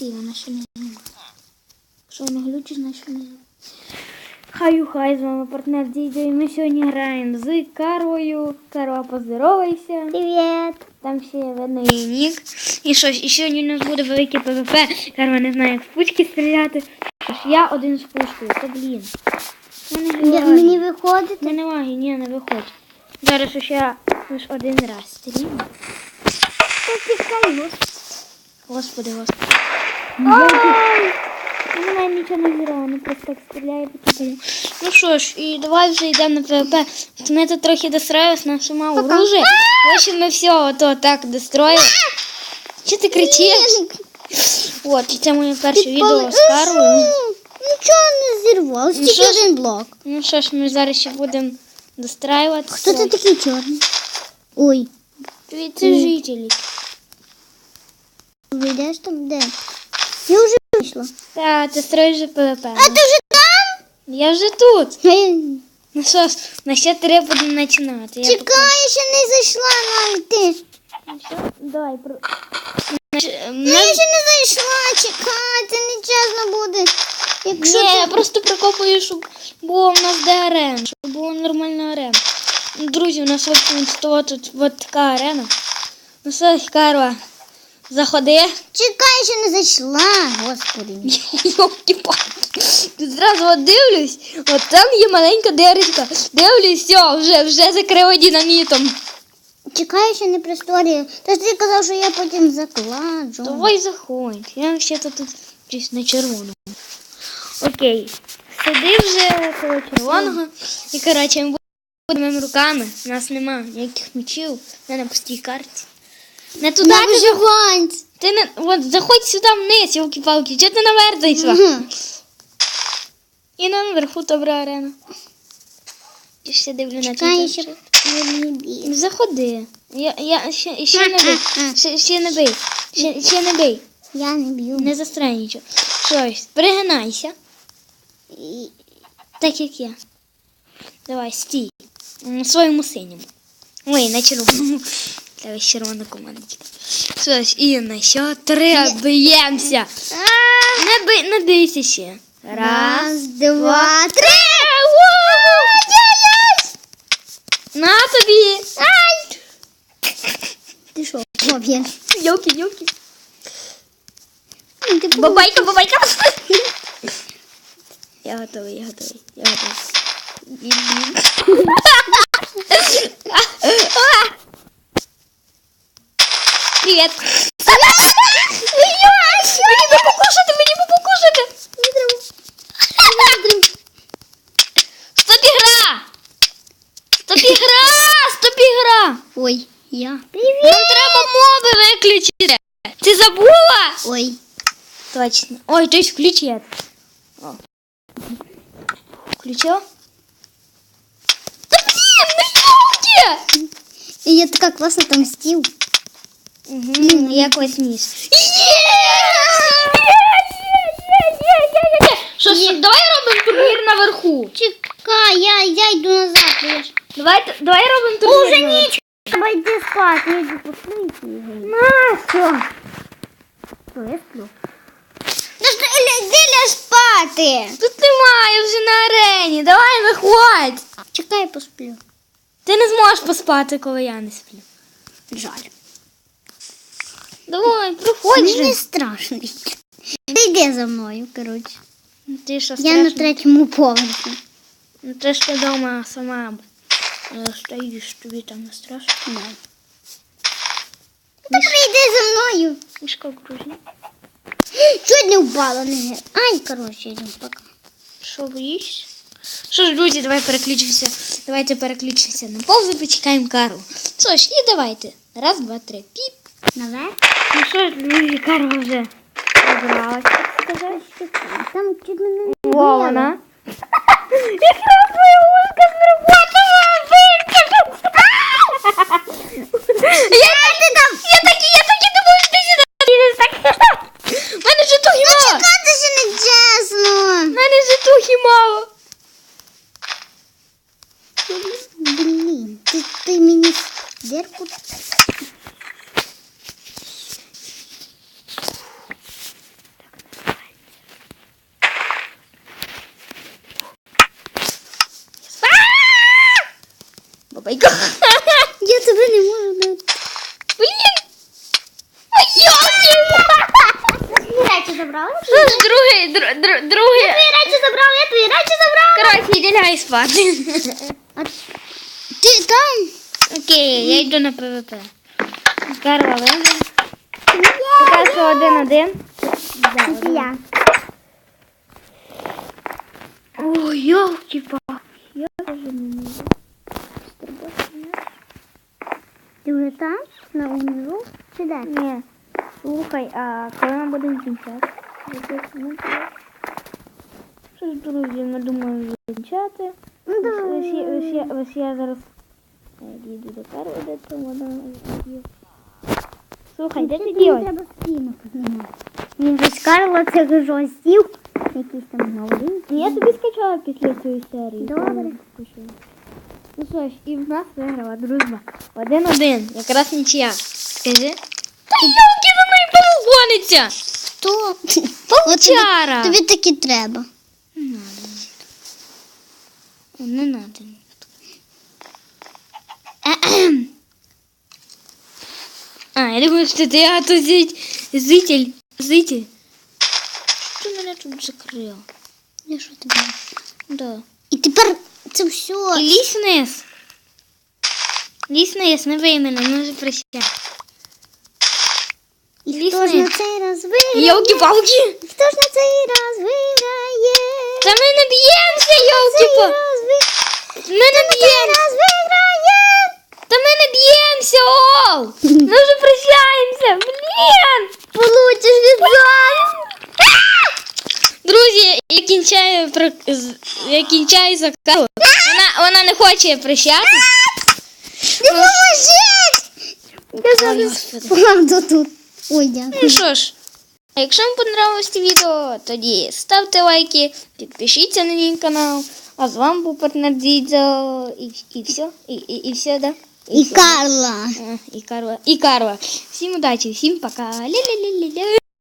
Стій, вона ще не знімає. Якщо вона глючить, значить не знімає. Хаю хай з вами партнер Дідьо, і ми сьогодні граємо з Карою. Карва, поздоровайся. Привіт. Там всі видно її нік. І що ж, і сьогодні у нас буде великий ПВП. Карва не знає, як з пучки стріляти. Тож я один з пушкою. Та блін. Мене мені виходить. Мене лаги, ні, не виходь. Зараз ще я один раз стрілю. Господи, господи. Ой! Вона нічого не зіграла, вона просто так стріляє по такому. Ну що ж, і давай вже йдемо на ПВП. Ми тут трохи достроїлись, наше мало оружие. В общем, ми все ото так достроїли. Що ти кричиш? От, і це моє перше відео з Карлою. Нічого не зірвалось, Ну, тільки що ж? один блок. Ну що ж, ми зараз ще будемо достраювати. Хто це такий чорний? Ой, Це жителі. вийдеш там де? Я вже вийшла. Та, ти строїш ПВП. А ти вже там? Я вже тут. Ну що ж, на ще три будемо починати. Я Чекай, я ще не зайшла навіть ти. поки- Давай, про... Ну, я ще не зайшла, чекай, це не чесно буде. Якщо Ні, я ти... просто прикопую, щоб було в нас де арена, щоб була нормальна арена. Ну, Друзі, у нас от, от, тут от така арена. Ну все, Карла, заходи. Чекай, ще не зайшла, господи. Тут зразу от дивлюсь, от там є маленька дирочка. Дивлюсь, все, вже, вже закрила динамітом. Чекай, ще не присторію. Та ж ти казав, що я потім закладжу. Давай заходь. Я взагалі тут десь на червоному. Окей. Сиди вже коло червоного. І коротше, ми будемо руками. У нас нема ніяких мечів. Я на пустій карті. Не туди ти. Ти не от заходь сюди вниз, йолки-палки. Чого ти наверх зайшла? Мгм. І наверху добра арена. Я ще дивлю на Чекай, ще. Ну, Заходи. Я, я ще, ще не бий. Ще, ще не бий. Ще, ще не бий. Я не б'ю. Не застрай нічого. Щось, пригинайся. І- Так як я. Давай, стій. На своєму синьому. Ой, на червоному. Давай червона командочка. Щось, і на що три б'ємося. Не бий, не бийся ще. Раз, два, три. На тобі. Ай! Ти що, поб'єш? Йоки, йоки. Бабайка, бабайка. Я готовий, я готовий, я готовий. стоп ігра. Ой, я. Нам треба моби виключити. Ти забула? Ой. Точно. Ой, то есть включи. О. Включила? Да блин, на елке! І я така класно там стів. Угу, як ось ніс. Є! Є, є, є, є, є, є. Що, що, давай робимо турнір наверху. Чекай, я, я йду назад. Давай, давай робимо турнір Уже ніч. Треба йти спати, я йду посмотрити його. На, що? Що, я сплю? Ну ж йди ляж спати. Тут немає вже на арені. Давай виходь. Чекай, посплю. Ти не зможеш поспати, коли я не сплю. Жаль. Давай, приходь Мені же. страшно. Ти йди за мною, коротше. Ти що, Я на страшно? третьому поверсі. Ну ти ж вдома сама стоїш, тобі там не страшно. Да. Так йди за мною. Мішка кружні. Чуть не впала, не. Ай, коротше, йдемо пока. Що боїшся? Що ж, друзі, давай переключимося. Давайте переключимося на паузу, почекаємо Кару. Що ж, і давайте. Раз, два, три. Піп. Наверх? Ну що ж, друзі, Карла вже забралась, так сказати. Там чуть мене не вона. Твоя Я ти там? Я такі, я такі думаю, що ти сюди так. Мене житухи мало. Чекати що не чесно. Мене житухи мало. Блін, ти, ти мені дірку другий, др, др, другий. Твої речі забрали, я твої речі забрала. Коротше, іди лягай спати. А ти там? Окей, я йду на ПВП. Карла виграв. Поки що один-один. Це я. Ой, йолки-палки. Я вже не можу. Ти вже там? На унизу? Чи де? Ні. Слухай, а коли ми будемо кінчати? Що ж, друзі, ми думаємо кінчати. Ну, Ось я, ось я, ось я зараз е, дійду до Карли, де там вона є. Слухай, де ти Мені ділась? треба спину піднімати. Він же з Карла сів. Якийсь там новий. Я тобі скачала після цієї серії. Добре. Ну що ж, і в нас виграла дружба. Один-один, якраз нічия. Скажи. Та йолки за мною павук гониться! Хто? Павчара! Тобі таки треба. Не надо мені. Не надо. мені. А, я думаю, что это я тут зить- зритель. Зритель. Ты меня тут закрыл. Я що тобі? Да. І тепер це все. И лізь вниз. Лізь вниз, не бий мене, ми вже прощай. Хто ж на цей раз виграє? Йолки-палки! Хто ж на цей раз виграє? Та ми не б'ємося, йолки-палки! Ми не б'ємося! Та ми не б'ємося, ол! Ми вже прощаємося! Блін! Получиш візок. Друзі, я кінчаю я кінчаю. Вона, вона не хоче прощатися. Допоможіть! Я зараз тут. Ой, дякую. Ну що ж, а якщо вам понравилось це відео, тоді ставте лайки, підпишіться на мій канал. А з вами був партнер Дідзо. І, і все, і, і, і все, да? І все. Карла. А, І Карла. І Карла. Всім удачі, всім пока. Ля-ля-ля-ля-ля.